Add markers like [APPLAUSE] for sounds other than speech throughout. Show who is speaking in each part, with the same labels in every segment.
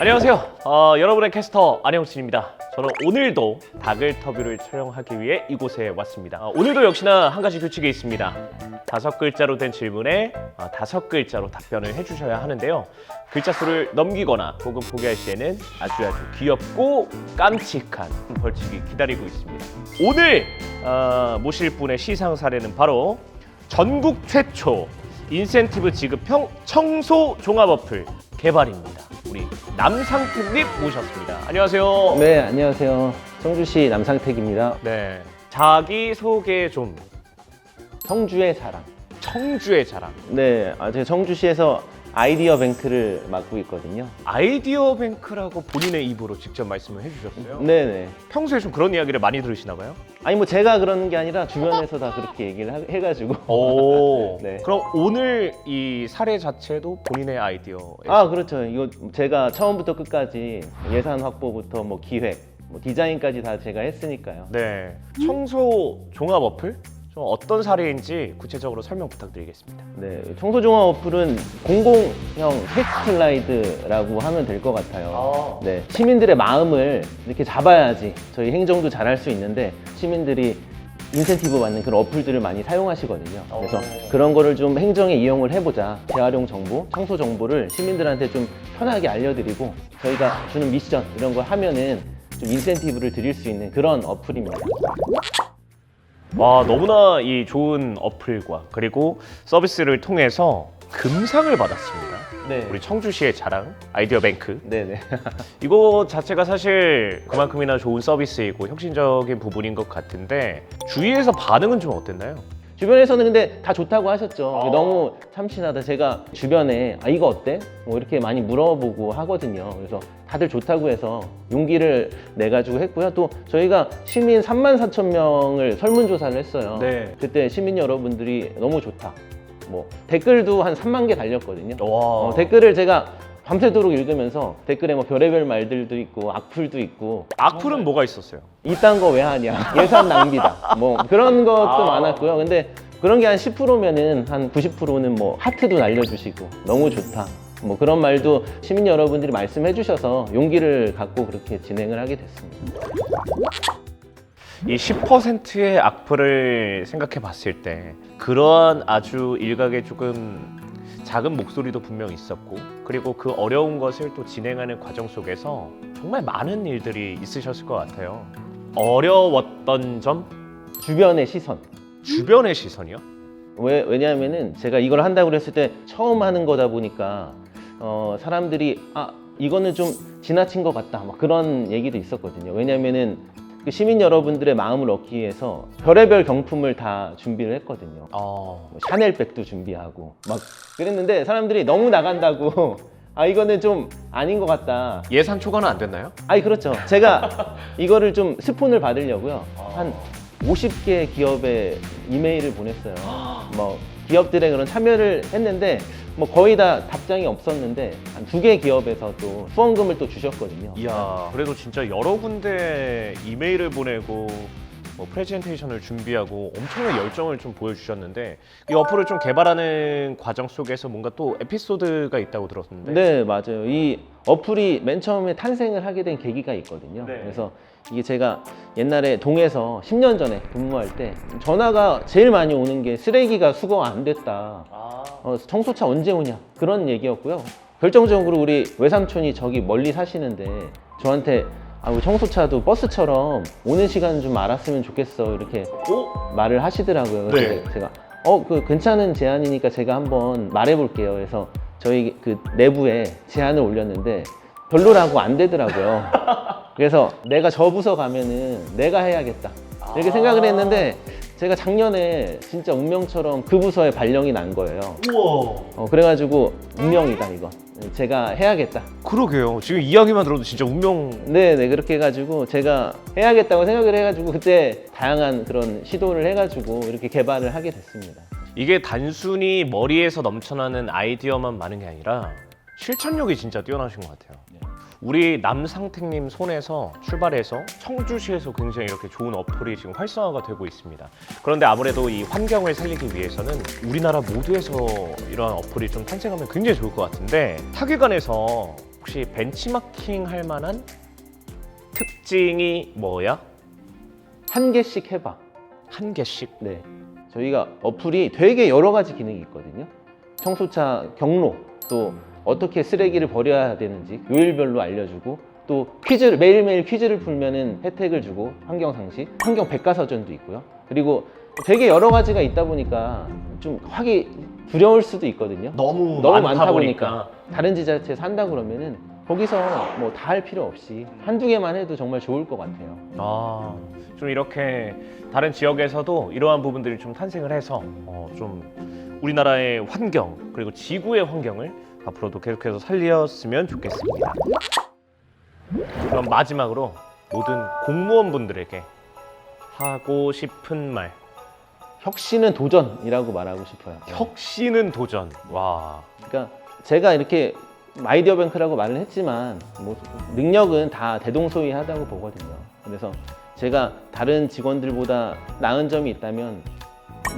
Speaker 1: 안녕하세요. 어, 여러분의 캐스터 안영진입니다. 저는 오늘도 다글터뷰를 촬영하기 위해 이곳에 왔습니다. 어, 오늘도 역시나 한 가지 규칙이 있습니다. 다섯 글자로 된 질문에 어, 다섯 글자로 답변을 해주셔야 하는데요. 글자 수를 넘기거나 혹은 포기할 시에는 아주 아주 귀엽고 깜찍한 벌칙이 기다리고 있습니다. 오늘 어, 모실 분의 시상 사례는 바로 전국 최초 인센티브 지급형 청소 종합 어플 개발입니다. 우리 남상택님 모셨습니다. 안녕하세요.
Speaker 2: 네, 안녕하세요. 청주시 남상택입니다.
Speaker 1: 네. 자기 소개 좀
Speaker 2: 청주의 자랑.
Speaker 1: 청주의 자랑.
Speaker 2: 네, 아, 제가 청주시에서 아이디어 뱅크를 맡고 있거든요.
Speaker 1: 아이디어 뱅크라고 본인의 입으로 직접 말씀을 해주셨어요.
Speaker 2: 네, 네.
Speaker 1: 평소에 좀 그런 이야기를 많이 들으시나 봐요?
Speaker 2: 아니 뭐 제가 그러는 게 아니라 주변에서 다 그렇게 얘기를 하- 해가지고.
Speaker 1: 오. [LAUGHS]
Speaker 2: 네.
Speaker 1: 그럼 오늘 이 사례 자체도 본인의 아이디어.
Speaker 2: 아, 그렇죠. 이거 제가 처음부터 끝까지 예산 확보부터 뭐 기획, 뭐 디자인까지 다 제가 했으니까요.
Speaker 1: 네. 청소 종합 어플? 좀 어떤 사례인지 구체적으로 설명 부탁드리겠습니다.
Speaker 2: 네, 청소종합 어플은 공공형 텍스트라이드라고 하면 될 것 같아요.
Speaker 1: 아.
Speaker 2: 네, 시민들의 마음을 이렇게 잡아야지 저희 행정도 잘할 수 있는데 시민들이 인센티브 받는 그런 어플들을 많이 사용하시거든요. 그래서
Speaker 1: 어.
Speaker 2: 그런 거를 좀 행정에 이용을 해보자. 재활용 정보, 청소 정보를 시민들한테 좀 편하게 알려드리고 저희가 주는 미션 이런 거 하면은 좀 인센티브를 드릴 수 있는 그런 어플입니다.
Speaker 1: 와 너무나 이 좋은 어플과 그리고 서비스를 통해서 금상을 받았습니다.
Speaker 2: 네.
Speaker 1: 우리 청주시의 자랑 아이디어 뱅크
Speaker 2: 네네. [LAUGHS]
Speaker 1: 이거 자체가 사실 그만큼이나 좋은 서비스이고 혁신적인 부분인 것 같은데 주위에서 반응은 좀 어땠나요?
Speaker 2: 주변에서는 근데 다 좋다고 하셨죠.
Speaker 1: 아.
Speaker 2: 너무 참신하다. 제가 주변에 아 이거 어때? 뭐 이렇게 많이 물어보고 하거든요. 그래서 다들 좋다고 해서 용기를 내 가지고 했고요. 또 저희가 시민 3만 4천 명을 설문 조사를 했어요.
Speaker 1: 네.
Speaker 2: 그때 시민 여러분들이 너무 좋다. 뭐 댓글도 한 3만 개 달렸거든요.
Speaker 1: 와
Speaker 2: 어, 댓글을 제가 밤새도록 읽으면서 댓글에 뭐 별의별 말들도 있고 악플도 있고.
Speaker 1: 악플은 뭐가 있었어요?
Speaker 2: 이딴 거 왜 하냐. 예산 낭비다. 뭐 그런 것도
Speaker 1: 아.
Speaker 2: 많았고요. 근데 그런 게 한 10%면은 한 90%는 뭐 하트도 날려주시고 너무 좋다. 뭐 그런 말도 시민 여러분들이 말씀해 주셔서 용기를 갖고 그렇게 진행을 하게 됐습니다.
Speaker 1: 이 10%의 악플을 생각해 봤을 때 그러한 아주 일각의 조금 작은 목소리도 분명 있었고 그리고 그 어려운 것을 또 진행하는 과정 속에서 정말 많은 일들이 있으셨을 것 같아요. 어려웠던 점
Speaker 2: 주변의 시선
Speaker 1: 주변의 시선이요?
Speaker 2: 왜, 왜냐하면은 제가 이걸 한다고 그랬을 때 처음 하는 거다 보니까 어, 사람들이 아 이거는 좀 지나친 것 같다 막 그런 얘기도 있었거든요 왜냐하면은 그 시민 여러분들의 마음을 얻기 위해서 별의별 경품을 다 준비를 했거든요.
Speaker 1: 어,
Speaker 2: 뭐 샤넬백도 준비하고 막 그랬는데 사람들이 너무 나간다고. 아 이거는 좀 아닌 것 같다.
Speaker 1: 예산 초과는 안 됐나요?
Speaker 2: 아니 그렇죠. 제가 [LAUGHS] 이거를 좀 스폰을 받으려고요. 한 50개 기업에 이메일을 보냈어요. [GASPS] 뭐 기업들의 그런 참여를 했는데 뭐 거의 다 답장이 없었는데 한 두 개 기업에서 또 후원금을 또 주셨거든요.
Speaker 1: 이야, 그래도 진짜 여러 군데 이메일을 보내고 뭐 프레젠테이션을 준비하고 엄청난 열정을 좀 보여주셨는데 이 어플을 좀 개발하는 과정 속에서 뭔가 또 에피소드가 있다고 들었는데
Speaker 2: 네, 맞아요. 이 어플이 맨 처음에 탄생을 하게 된 계기가 있거든요.
Speaker 1: 네.
Speaker 2: 그래서 이게 제가 옛날에 동에서 10년 전에 근무할 때 전화가 제일 많이 오는 게 쓰레기가 수거 안 됐다.
Speaker 1: 아,
Speaker 2: 어, 청소차 언제 오냐 그런 얘기였고요. 결정적으로 우리 외삼촌이 저기 멀리 사시는데 저한테 아, 우리 청소차도 버스처럼 오는 시간 좀 알았으면 좋겠어 이렇게
Speaker 1: 오?
Speaker 2: 말을 하시더라고요.
Speaker 1: 네.
Speaker 2: 그래서 제가 어 그 괜찮은 제안이니까 제가 한번 말해볼게요. 그래서 저희 그 내부에 제안을 올렸는데 별로라고 안 되더라고요. [LAUGHS] 그래서 내가 저 부서 가면은 내가 해야겠다 이렇게
Speaker 1: 아.
Speaker 2: 생각을 했는데 제가 작년에 진짜 운명처럼 그 부서에 발령이 난 거예요.
Speaker 1: 우와.
Speaker 2: 어, 그래가지고 운명이다 이거. 제가 해야겠다.
Speaker 1: 그러게요. 지금 이야기만 들어도 진짜 운명.
Speaker 2: 네, 네 그렇게 해가지고 제가 해야겠다고 생각을 해가지고 그때 다양한 그런 시도를 해가지고 이렇게 개발을 하게 됐습니다.
Speaker 1: 이게 단순히 머리에서 넘쳐나는 아이디어만 많은 게 아니라 실천력이 진짜 뛰어나신 것 같아요. 우리 남상택님 손에서 출발해서 청주시에서 굉장히 이렇게 좋은 어플이 지금 활성화가 되고 있습니다. 그런데 아무래도 이 환경을 살리기 위해서는 우리나라 모두에서 이러한 어플이 좀 탄생하면 굉장히 좋을 것 같은데 타기관에서 혹시 벤치마킹 할 만한 특징이 뭐야?
Speaker 2: 한 개씩 해봐.
Speaker 1: 한 개씩.
Speaker 2: 네. 저희가 어플이 되게 여러 가지 기능이 있거든요. 청소차 경로, 또 어떻게 쓰레기를 버려야 되는지 요일별로 알려주고, 또 퀴즈를, 매일매일 퀴즈를 풀면은 혜택을 주고, 환경 상식, 환경 백과사전도 있고요. 그리고 되게 여러 가지가 있다 보니까 좀 하기 두려울 수도 있거든요.
Speaker 1: 너무,
Speaker 2: 너무
Speaker 1: 많다,
Speaker 2: 많다
Speaker 1: 보니까.
Speaker 2: 다른 지자체에서 한다 그러면은 거기서 뭐 다 할 필요 없이 한두 개만 해도 정말 좋을 것 같아요.
Speaker 1: 아, 좀 이렇게 다른 지역에서도 이러한 부분들이 좀 탄생을 해서 어, 좀 우리나라의 환경 그리고 지구의 환경을 앞으로도 계속해서 살렸으면 좋겠습니다. 그럼 마지막으로 모든 공무원분들에게 하고 싶은 말.
Speaker 2: 혁신은 도전이라고 말하고 싶어요.
Speaker 1: 혁신은 도전. 와.
Speaker 2: 그러니까 제가 이렇게 아이디어 뱅크라고 말을 했지만 뭐 능력은 다 대동소이하다고 보거든요. 그래서 제가 다른 직원들보다 나은 점이 있다면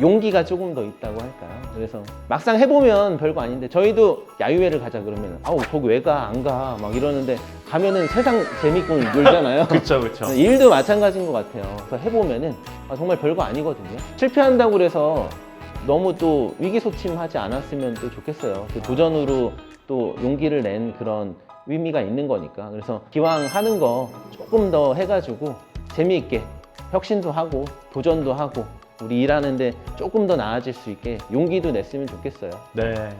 Speaker 2: 용기가 조금 더 있다고 할까요? 그래서 막상 해보면 별거 아닌데 저희도 야유회를 가자 그러면 아우 저기 왜 가? 안 가? 막 이러는데 가면은 세상 재밌고 놀잖아요. [LAUGHS]
Speaker 1: 그렇죠, 그렇죠.
Speaker 2: 일도 마찬가지인 것 같아요. 그래서 해보면은 아, 정말 별거 아니거든요. 실패한다고 그래서 너무 또 위기소침하지 않았으면 또 좋겠어요. 그 도전으로 또 용기를 낸 그런 의미가 있는 거니까. 그래서 기왕 하는 거 조금 더 해가지고 재미있게 혁신도 하고 도전도 하고 우리 일하는데 조금 더 나아질 수 있게 용기도 냈으면 좋겠어요.
Speaker 1: 네.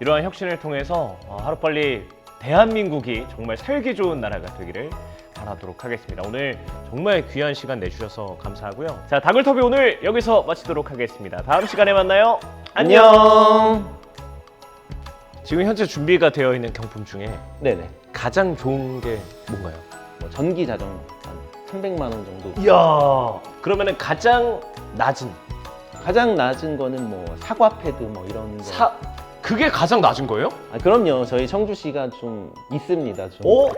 Speaker 1: 이러한 혁신을 통해서 어, 하루빨리 대한민국이 정말 살기 좋은 나라가 되기를 바라도록 하겠습니다. 오늘 정말 귀한 시간 내주셔서 감사하고요. 자, 다글터비 오늘 여기서 마치도록 하겠습니다. 다음 시간에 만나요. 안녕. 지금 현재 준비가 되어 있는 경품 중에
Speaker 2: 네네.
Speaker 1: 가장 좋은 게 뭔가요?
Speaker 2: 뭐 전기 자전거 한 300만 원 정도.
Speaker 1: 이야. 그러면은 가장 낮은
Speaker 2: 가장 낮은 거는 뭐 사과 패드 뭐 이런 거.
Speaker 1: 사 그게 가장 낮은 거예요?
Speaker 2: 아, 그럼요. 저희 청주시가 좀 있습니다. 좀.
Speaker 1: 오?